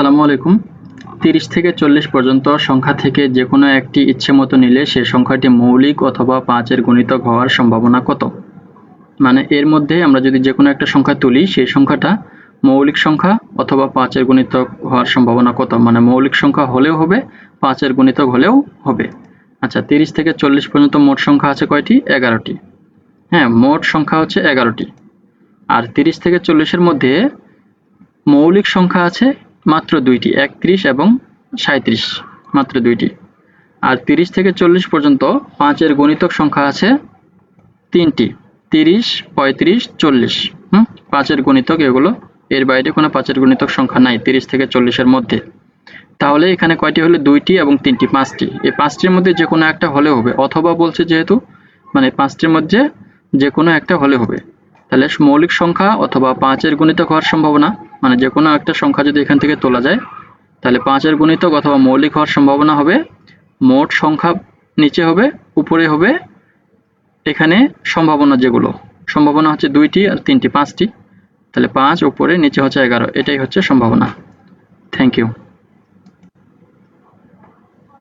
আসসালামু আলাইকুম। তিরিশ থেকে চল্লিশ পর্যন্ত সংখ্যা থেকে যে কোনো একটি ইচ্ছে মতো নিলে সে সংখ্যাটি মৌলিক অথবা পাঁচের গুণিতক হওয়ার সম্ভাবনা কত? মানে এর মধ্যে আমরা যদি যে কোনো একটা সংখ্যা তুলি, সেই সংখ্যাটা মৌলিক সংখ্যা অথবা পাঁচের গুণিতক হওয়ার সম্ভাবনা কত? মানে মৌলিক সংখ্যা হলেও হবে, পাঁচের গুণিতক হলেও হবে। আচ্ছা তিরিশ থেকে চল্লিশ পর্যন্ত মোট সংখ্যা আছে কয়টি? এগারোটি। হ্যাঁ মোট সংখ্যা হচ্ছে এগারোটি। আর তিরিশ থেকে চল্লিশের মধ্যে মৌলিক সংখ্যা আছে মাত্র দুইটি, একত্রিশ এবং সাঁত্রিশ মাত্র দুইটি। আর তিরিশ থেকে চল্লিশ পর্যন্ত পাঁচের গণিতক সংখ্যা আছে তিনটি, তিরিশ, পঁয়ত্রিশ, চল্লিশ। হুম? পাঁচের গণিতক এগুলো, এর বাইরে কোনো পাঁচের গণিতক সংখ্যা নাই, তিরিশ থেকে চল্লিশের মধ্যে। তাহলে এখানে কয়টি হলে? দুইটি এবং তিনটি, পাঁচটি। এই পাঁচটির মধ্যে যে কোনো একটা হলে হবে, অথবা বলছে যেহেতু মানে পাঁচটির মধ্যে যে কোনো একটা হলে হবে। তাহলে মৌলিক সংখ্যা অথবা পাঁচের গুণিতক হওয়ার সম্ভাবনা মানে যে কোনো একটা সংখ্যা যদি এখান থেকে তোলা যায়, তাহলে পাঁচের গুণিতক অথবা মৌলিক হওয়ার সম্ভাবনা হবে, মোট সংখ্যা নিচে হবে, উপরে হবে, এখানে সম্ভাবনা যেগুলো। সম্ভাবনা হচ্ছে দুইটি আর তিনটি, পাঁচটি। তাহলে পাঁচ, উপরে, নিচে হচ্ছে এগারো। এটাই হচ্ছে সম্ভাবনা। Thank you